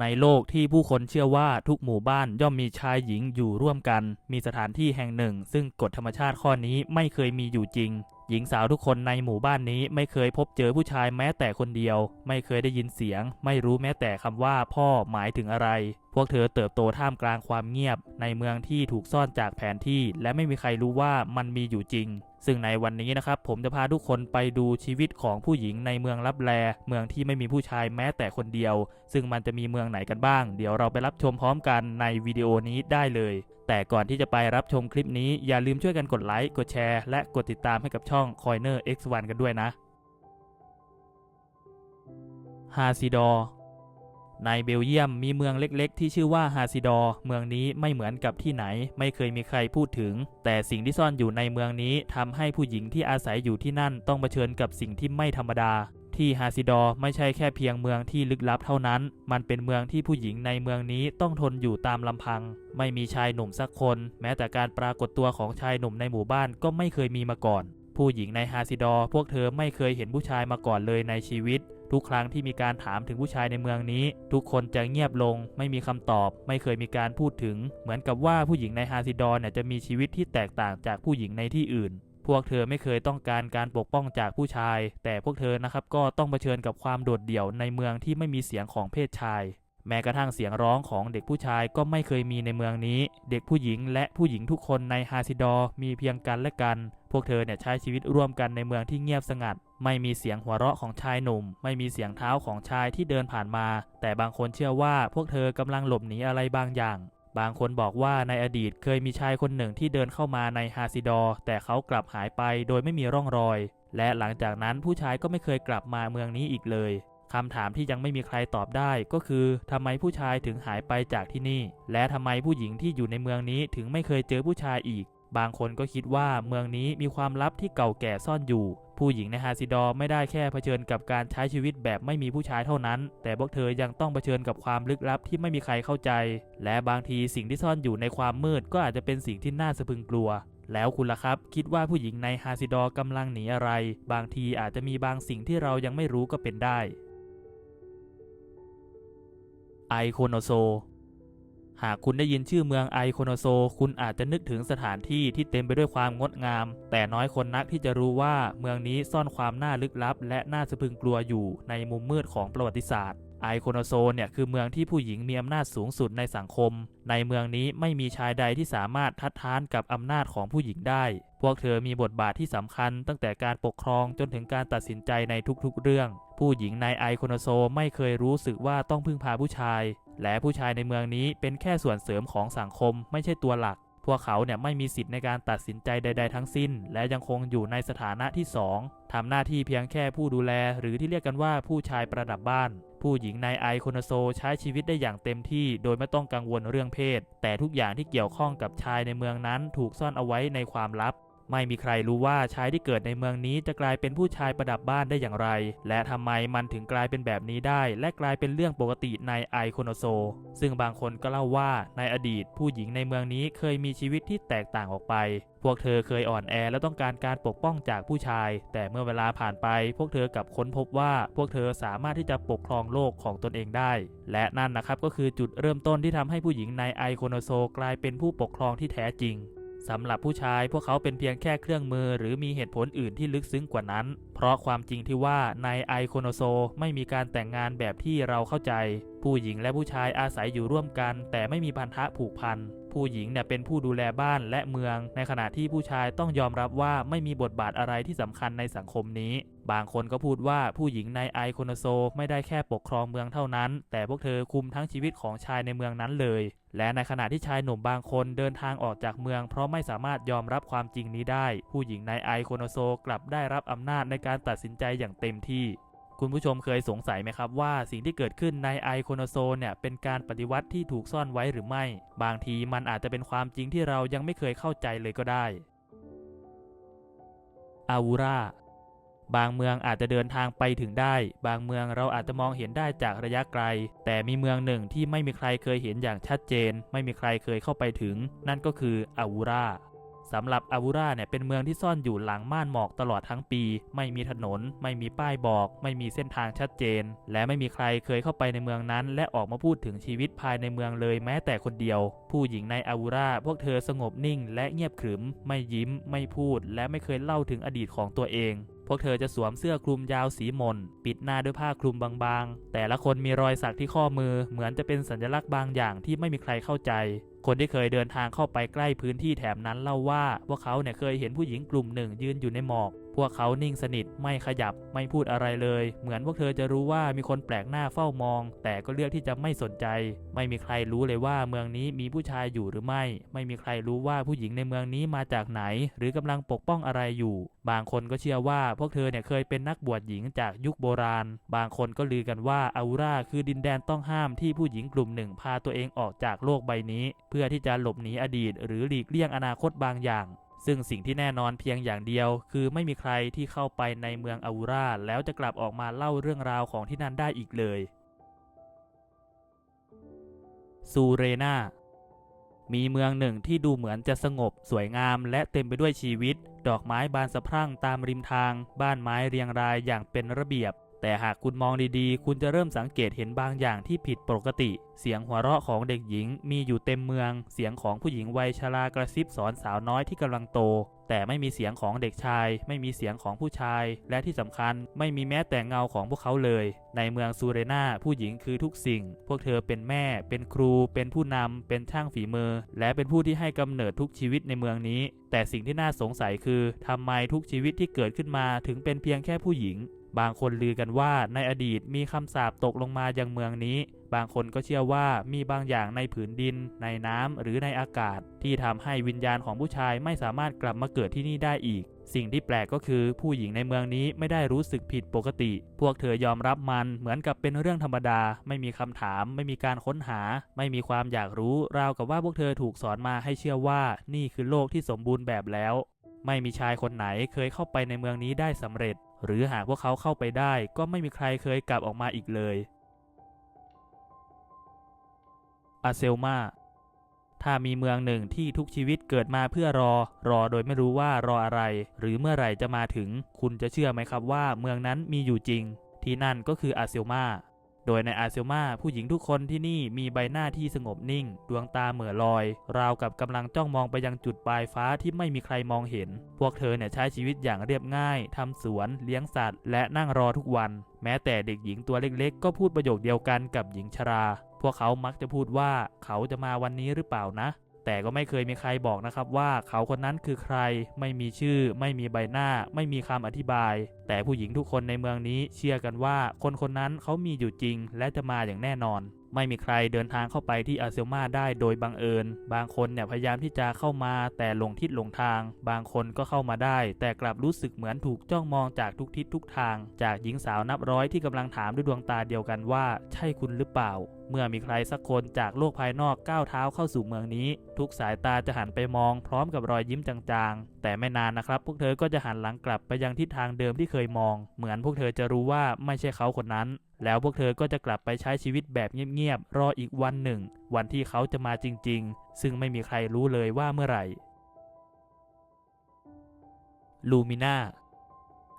ในโลกที่ผู้คนเชื่อว่าทุกหมู่บ้านย่อมมีชายหญิงอยู่ร่วมกัน มีสถานที่แห่งหนึ่ง ซึ่งกฎธรรมชาติข้อนี้ไม่เคยมีอยู่จริง หญิงสาวทุกคนในหมู่บ้านนี้ไม่เคยพบเจอผู้ชายแม้แต่คนเดียว ไม่เคยได้ยินเสียง ไม่รู้แม้แต่คำว่าพ่อหมายถึงอะไร พวกเธอเติบโตท่ามกลางความเงียบ ในเมืองที่ถูกซ่อนจากแผนที่ และไม่มีใครรู้ว่ามันมีอยู่จริง ซึ่งในวันนี้นะครับผมจะพาทุกคนไปดูชีวิตของผู้หญิงในเมืองลับแล เมืองที่ไม่มีผู้ชายแม้แต่คนเดียว ซึ่งมันจะมีเมืองไหนกันบ้าง เดี๋ยวเราไปรับชมพร้อมกันในวิดีโอนี้ได้เลย แต่ก่อนที่จะไปรับชมคลิปนี้อย่าลืมช่วยกันกดไลค์กดแชร์และกดติดตามให้กับช่อง Coiner X1 กันด้วยนะฮาซิดอร์ ในเบลเยียมมีเมืองเล็กๆ ที่ชื่อว่าฮาซิดอร์เมืองนี้ไม่เหมือนกับที่ไหน ไม่เคยมีใครพูดถึง แต่สิ่งที่ซ่อนอยู่ในเมืองนี้ทำให้ผู้หญิงที่อาศัยอยู่ที่นั่นต้องเผชิญกับสิ่งที่ไม่ธรรมดา ที่ฮาซิดอร์ไม่ใช่แค่เพียงเมืองที่ลึกลับเท่านั้น มันเป็นเมืองที่ผู้หญิงในเมืองนี้ต้องทนอยู่ตามลำพัง ไม่มีชายหนุ่มสักคน แม้แต่การปรากฏตัวของชายหนุ่มในหมู่บ้านก็ไม่เคยมีมาก่อน ผู้หญิงในฮาซิดอร์พวกเธอไม่เคยเห็นผู้ชายมาก่อนเลยในชีวิต ทุกครั้งที่มีการถามถึงผู้ชายในเมืองนี้ ทุกคนจะเงียบลง ไม่มีคำตอบ ไม่เคยมีการพูดถึง เหมือนกับว่าผู้หญิงในฮาซิดอร์เนี่ยจะมีชีวิตที่แตกต่างจากผู้หญิงในที่อื่น พวกเธอไม่เคยต้องการการปกป้องจากผู้ชาย แต่พวกเธอนะครับก็ต้องเผชิญกับความโดดเดี่ยวในเมืองที่ไม่มีเสียงของเพศชาย แม้กระทั่งเสียงร้องของเด็กผู้ชายก็ไม่เคยมีในเมืองนี้ เด็กผู้หญิงและผู้หญิงทุกคนในฮาซิดอร์มีเพียงกันและกัน พวกเธอเนี่ยใช้ชีวิตร่วมกันในเมืองที่เงียบสงัด ไม่มีเสียงหัวเราะของชายหนุ่ม ไม่มีเสียงเท้าของชายที่เดินผ่านมา แต่บางคนเชื่อว่าพวกเธอกำลังหลบหนีอะไรบางอย่าง บางคนบอกว่าในอดีตเคยมีชายคนหนึ่งที่เดินเข้ามาในฮาซิดอร์แต่เขากลับหายไปโดยไม่มีร่องรอย และหลังจากนั้นผู้ชายก็ไม่เคยกลับมาเมืองนี้อีกเลยคำถามที่ยังไม่มีใครตอบได้ก็คือทำไมผู้ชายถึงหายไปจากที่นี่ และทำไมผู้หญิงที่อยู่ในเมืองนี้ถึงไม่เคยเจอผู้ชายอีก บางคนก็คิดว่าเมืองนี้มีความลับที่เก่าแก่ซ่อนอยู่ ผู้หญิงในฮาซิดอไม่ได้แค่เผชิญกับการใช้ชีวิตแบบไม่มีผู้ชายเท่านั้น แต่พวกเธอยังต้องเผชิญกับความลึกลับที่ไม่มีใครเข้าใจ และบางทีสิ่งที่ซ่อนอยู่ในความมืดก็อาจจะเป็นสิ่งที่น่าสะพึงกลัว แล้วคุณล่ะครับ คิดว่าผู้หญิงในฮาซิดอกำลังหนีอะไร บางทีอาจจะมีบางสิ่งที่เรายังไม่รู้ก็เป็นได้ไอโคโนโซ หากคุณได้ยินชื่อเมืองไอโคโนโซ คุณอาจจะนึกถึงสถานที่ที่เต็มไปด้วยความงดงาม แต่น้อยคนนักที่จะรู้ว่าเมืองนี้ซ่อนความน่าลึกลับ และน่าสะพึงกลัวอยู่ในมุมมืดของประวัติศาสตร์ไอโคโนโซเนี่ยคือเมืองที่ผู้หญิงมีอำนาจสูงสุดในสังคม ในเมืองนี้ไม่มีชายใดที่สามารถทัดทานกับอำนาจของผู้หญิงได้ พวกเธอมีบทบาทที่สำคัญตั้งแต่การปกครองจนถึงการตัดสินใจในทุกๆเรื่อง ผู้หญิงในไอโคโนโซไม่เคยรู้สึกว่าต้องพึ่งพาผู้ชาย และผู้ชายในเมืองนี้เป็นแค่ส่วนเสริมของสังคมไม่ใช่ตัวหลัก พวกเขาเนี่ยไม่มีสิทธิ์ในการตัดสินใจใด ๆ ทั้งสิ้น และยังคงอยู่ในสถานะที่ 2ทำหน้าที่เพียงแค่ผู้ดูแล หรือที่เรียกกันว่าผู้ชายประดับบ้าน ผู้หญิงในไอโคโนโซใช้ชีวิตได้อย่างเต็มที่ โดยไม่ต้องกังวลเรื่องเพศ แต่ทุกอย่างที่เกี่ยวข้องกับชายในเมืองนั้นถูกซ่อนเอาไว้ในความลับ ไม่มีใครรู้ว่าชายที่เกิดในเมืองนี้จะกลายเป็นผู้ชายประดับบ้านได้อย่างไร และทำไมมันถึงกลายเป็นแบบนี้ได้ และกลายเป็นเรื่องปกติในไอโคโนโซ ซึ่งบางคนก็เล่าว่าในอดีตผู้หญิงในเมืองนี้เคยมีชีวิตที่แตกต่างออกไป พวกเธอเคยอ่อนแอและต้องการการปกป้องจากผู้ชาย แต่เมื่อเวลาผ่านไป พวกเธอกลับค้นพบว่าพวกเธอสามารถที่จะปกครองโลกของตนเองได้ และนั่นนะครับก็คือจุดเริ่มต้นที่ทำให้ผู้หญิงในไอโคโนโซกลายเป็นผู้ปกครองที่แท้จริง สำหรับผู้ชายพวกเขาเป็นเพียงแค่เครื่องมือหรือมีเหตุผลอื่นที่ลึกซึ้งกว่านั้น เพราะความจริงที่ว่าในไอโคโนโซไม่มีการแต่งงานแบบที่เราเข้าใจ ผู้หญิงและผู้ชายอาศัยอยู่ร่วมกัน แต่ไม่มีพันธะผูกพันผู้หญิงเนี่ยเป็นผู้ดูแลบ้านและเมือง ในขณะที่ผู้ชายต้องยอมรับว่าไม่มีบทบาทอะไรที่สำคัญในสังคมนี้ บางคนก็พูดว่าผู้หญิงในไอโคโนโซไม่ได้แค่ปกครองเมืองเท่านั้น แต่พวกเธอคุมทั้งชีวิตของชายในเมืองนั้นเลย และในขณะที่ชายหนุ่มบางคนเดินทางออกจากเมือง เพราะไม่สามารถยอมรับความจริงนี้ได้ ผู้หญิงในไอโคโนโซกลับได้รับอำนาจในการตัดสินใจอย่างเต็มที่ คุณผู้ชมเคยสงสัยไหมครับว่าสิ่งที่เกิดขึ้นในไอโคโนโซเนี่ยเป็นการปฏิวัติที่ถูกซ่อนไว้หรือไม่ บางทีมันอาจจะเป็นความจริงที่เรายังไม่เคยเข้าใจเลยก็ได้อาวูรา บางเมืองอาจจะเดินทางไปถึงได้ บางเมืองเราอาจจะมองเห็นได้จากระยะไกล แต่มีเมืองหนึ่งที่ไม่มีใครเคยเห็นอย่างชัดเจน ไม่มีใครเคยเข้าไปถึง นั่นก็คืออาวูรา สำหรับอาวูราเนี่ยเป็นเมืองที่ซ่อนอยู่หลังม่านหมอกตลอดทั้งปี ไม่มีถนน ไม่มีป้ายบอก ไม่มีเส้นทางชัดเจน และไม่มีใครเคยเข้าไปในเมืองนั้น และออกมาพูดถึงชีวิตภายในเมืองเลยแม้แต่คนเดียว ผู้หญิงในอาวูราพวกเธอสงบนิ่ง และเงียบขรึม ไม่ยิ้ม ไม่พูด และไม่เคยเล่าถึงอดีตของตัวเองพวกเธอจะสวมเสื้อคลุมยาวสีมน ปิดหน้าด้วยผ้าคลุมบางๆ แต่ละคนมีรอยสักที่ข้อมือเหมือนจะเป็นสัญลักษณ์บางอย่างที่ไม่มีใครเข้าใจ คนที่เคยเดินทางเข้าไปใกล้พื้นที่แถบนั้นเล่าว่าพวกเขาเนี่ยเคยเห็นผู้หญิงกลุ่มหนึ่งยืนอยู่ในหมอก พวกเขานิ่งสนิทไม่ขยับไม่พูดอะไรเลย เหมือนพวกเธอจะรู้ว่ามีคนแปลกหน้าเฝ้ามอง แต่ก็เลือกที่จะไม่สนใจ ไม่มีใครรู้เลยว่าเมืองนี้มีผู้ชายอยู่หรือไม่ ไม่มีใครรู้ว่าผู้หญิงในเมืองนี้มาจากไหน หรือกำลังปกป้องอะไรอยู่ บางคนก็เชื่อว่าพวกเธอเนี่ยเคยเป็นนักบวชหญิงจากยุคโบราณ บางคนก็ลือกันว่าอาูราคือดินแดนต้องห้ามที่ผู้หญิงกลุ่มหนึ่งพาตัวเองออกจากโลกใบนี้ เพื่อที่จะหลบหนีอดีต หรือหลีกเลี่ยงอนาคตบางอย่าง ซึ่งสิ่งที่แน่นอนเพียงอย่างเดียว คือไม่มีใครที่เข้าไปในเมืองอาวูราแล้วจะกลับออกมาเล่าเรื่องราวของที่นั่นได้อีกเลยซูเรนามีเมืองหนึ่งที่ดูเหมือนจะสงบ สวยงาม และเต็มไปด้วยชีวิต ดอกไม้บานสะพรั่งตามริมทาง บ้านไม้เรียงรายอย่างเป็นระเบียบ แต่หากคุณมองดีๆ คุณจะเริ่มสังเกตเห็นบางอย่างที่ผิดปกติ เสียงหัวเราะของเด็กหญิงมีอยู่เต็มเมือง เสียงของผู้หญิงวัยชรากระซิบสอนสาวน้อยที่กำลังโต แต่ไม่มีเสียงของเด็กชาย ไม่มีเสียงของผู้ชาย และที่สำคัญไม่มีแม้แต่เงาของพวกเขาเลย ในเมืองซูเรนาผู้หญิงคือทุกสิ่ง พวกเธอเป็นแม่ เป็นครู เป็นผู้นำเป็นช่างฝีมือ และเป็นผู้ที่ให้กำเนิดทุกชีวิตในเมืองนี้ แต่สิ่งที่น่าสงสัยคือทำไมทุกชีวิตที่เกิดขึ้นมาถึงเป็นเพียงแค่ผู้หญิง บางคนลือกันว่าในอดีตมีคำสาปตกลงมายังเมืองนี้ บางคนก็เชื่อว่ามีบางอย่างในผืนดิน ในน้ำหรือในอากาศ ที่ทำให้วิญญาณของผู้ชายไม่สามารถกลับมาเกิดที่นี่ได้อีก สิ่งที่แปลกก็คือผู้หญิงในเมืองนี้ไม่ได้รู้สึกผิดปกติ พวกเธอยอมรับมันเหมือนกับเป็นเรื่องธรรมดา ไม่มีคำถาม ไม่มีการค้นหา ไม่มีความอยากรู้ราวกับว่าพวกเธอถูกสอนมาให้เชื่อว่า นี่คือโลกที่สมบูรณ์แบบแล้ว ไม่มีชายคนไหนเคยเข้าไปในเมืองนี้ได้สำเร็จ หรือหากพวกเขาเข้าไปได้ก็ไม่มีใครเคยกลับออกมาอีกเลยอาเซลมาถ้ามีเมืองหนึ่งที่ทุกชีวิตเกิดมาเพื่อรอ รอโดยไม่รู้ว่ารออะไร หรือเมื่อไหร่จะมาถึง คุณจะเชื่อไหมครับว่าเมืองนั้นมีอยู่จริง ที่นั่นก็คืออาเซลมา โดยในอาเซลมาผู้หญิงทุกคนที่นี่มีใบหน้าที่สงบนิ่ง ดวงตาเหม่อลอย ราวกับกำลังจ้องมองไปยังจุดปลายฟ้าที่ไม่มีใครมองเห็น พวกเธอเนี่ยใช้ชีวิตอย่างเรียบง่ายทำสวน เลี้ยงสัตว์ และนั่งรอทุกวัน แม้แต่เด็กหญิงตัวเล็กๆ ก็พูดประโยคเดียวกันกับหญิงชรา พวกเขามักจะพูดว่าเขาจะมาวันนี้หรือเปล่านะ แต่ก็ไม่เคยมีใครบอกนะครับว่าเขาคนนั้นคือใคร ไม่มีชื่อ ไม่มีใบหน้า ไม่มีคำอธิบาย แต่ผู้หญิงทุกคนในเมืองนี้เชื่อกันว่าคนคนนั้นเขามีอยู่จริงและจะมาอย่างแน่นอน ไม่มีใครเดินทางเข้าไปที่อาเซลมาได้โดยบังเอิญ บางคนเนี่ยพยายามที่จะเข้ามาแต่หลงทิศหลงทาง บางคนก็เข้ามาได้ แต่กลับรู้สึกเหมือนถูกจ้องมองจากทุกทิศทุกทาง จากหญิงสาวนับร้อยที่กำลังถามด้วยดวงตาเดียวกันว่า ใช่คุณหรือเปล่า เมื่อมีใครสักคนจากโลกภายนอกก้าวเท้าเข้าสู่เมืองนี้ ทุกสายตาจะหันไปมองพร้อมกับรอยยิ้มจางๆ แต่ไม่นานนะครับ พวกเธอก็จะหันหลังกลับไปยังทิศทางเดิมที่เคยมอง เหมือนพวกเธอจะรู้ว่าไม่ใช่เขาคนนั้น แล้วพวกเธอก็จะกลับไปใช้ชีวิตแบบเงียบๆ รออีกวันหนึ่ง วันที่เขาจะมาจริงๆ ซึ่งไม่มีใครรู้เลยว่าเมื่อไหร่ ลูมิน่า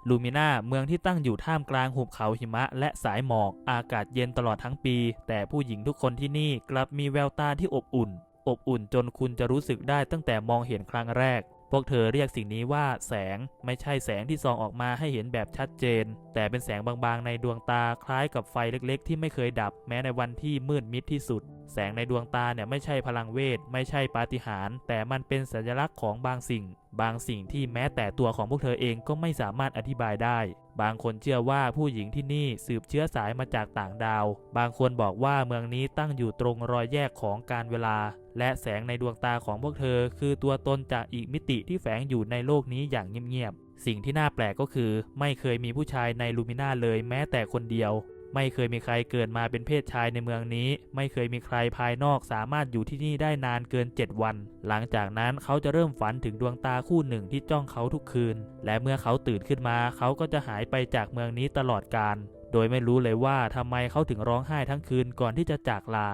ลูมิน่าเมืองที่ตั้งอยู่ท่ามกลางหุบเขาหิมะ และสายหมอก อากาศเย็นตลอดทั้งปี แต่ผู้หญิงทุกคนที่นี่กลับมีแววตาที่อบอุ่น อบอุ่นจนคุณจะรู้สึกได้ตั้งแต่มองเห็นครั้งแรก พวกเธอเรียกสิ่งนี้ว่าแสงไม่ใช่แสงที่ส่องออกมาให้เห็นแบบชัดเจน แต่เป็นแสงบางๆ ในดวงตาคล้ายกับไฟเล็กๆ ที่ไม่เคยดับแม้ในวันที่มืดมิดที่สุด แสงในดวงตาเนี่ยไม่ใช่พลังเวท ไม่ใช่ปาฏิหาริย์แต่มันเป็นสัญลักษณ์ของบางสิ่ง บางสิ่งที่แม้แต่ตัวของพวกเธอเองก็ไม่สามารถอธิบายได้ บางคนเชื่อว่าผู้หญิงที่นี่สืบเชื้อสายมาจากต่างดาว บางคนบอกว่าเมืองนี้ตั้งอยู่ตรงรอยแยกของการเวลา และแสงในดวงตาของพวกเธอ คือตัวตนจากอีกมิติที่แฝงอยู่ในโลกนี้อย่างเงียบๆ สิ่งที่น่าแปลกก็คือ ไม่เคยมีผู้ชายในลูมิน่าเลยแม้แต่คนเดียว ไม่เคยมีใครเกิดมาเป็นเพศชายในเมืองนี้ ไม่เคยมีใครภายนอกสามารถอยู่ที่นี่ได้นานเกิน 7 วัน หลังจากนั้นเขาจะเริ่มฝันถึงดวงตาคู่หนึ่งที่จ้องเขาทุกคืน และเมื่อเขาตื่นขึ้นมา เขาก็จะหายไปจากเมืองนี้ตลอดกาล โดยไม่รู้เลยว่าทำไมเขาถึงร้องไห้ทั้งคืนก่อนที่จะจากลา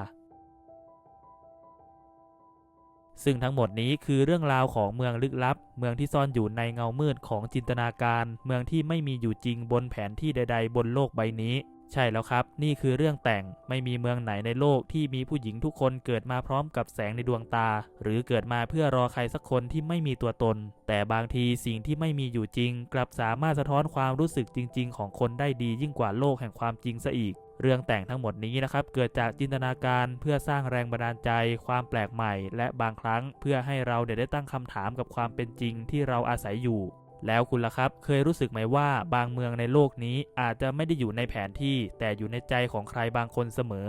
ซึ่งทั้งหมดนี้คือเรื่องราวของเมืองลึกลับ เมืองที่ซ่อนอยู่ในเงามืดของจินตนาการ เมืองที่ไม่มีอยู่จริงบนแผนที่ใด ๆ บนโลกใบนี้ ใช่แล้วครับ นี่คือเรื่องแต่งไม่มีเมืองไหนในโลกที่มีผู้หญิงทุกคนเกิดมาพร้อมกับแสงในดวงตา หรือเกิดมาเพื่อรอใครสักคนที่ไม่มีตัวตน แต่บางทีสิ่งที่ไม่มีอยู่จริง กลับสามารถสะท้อนความรู้สึกจริง ๆ ของคนได้ดียิ่งกว่าโลกแห่งความจริงซะอีกเรื่องแต่งทั้งหมดนี้นะครับ เกิดจากจินตนาการเพื่อสร้างแรงบันดาลใจ ความแปลกใหม่ และบางครั้งเพื่อให้เราได้ตั้งคำถามกับความเป็นจริงที่เราอาศัยอยู่ แล้วคุณล่ะครับ เคยรู้สึกไหมว่าบางเมืองในโลกนี้อาจจะไม่ได้อยู่ในแผนที่ แต่อยู่ในใจของใครบางคนเสมอ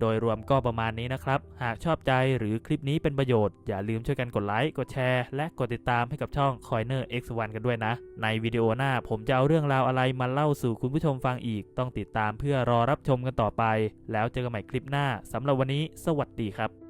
โดยรวมก็ประมาณนี้นะครับ หากชอบใจหรือคลิปนี้เป็นประโยชน์ อย่าลืมช่วยกันกดไลค์ กดแชร์ และกดติดตามให้กับช่อง Coiner X1 กันด้วยนะ ในวิดีโอหน้าผมจะเอาเรื่องราวอะไรมาเล่าสู่คุณผู้ชมฟังอีก ต้องติดตามเพื่อรอรับชมกันต่อไป แล้วเจอกันใหม่คลิปหน้าสำหรับวันนี้ สวัสดีครับ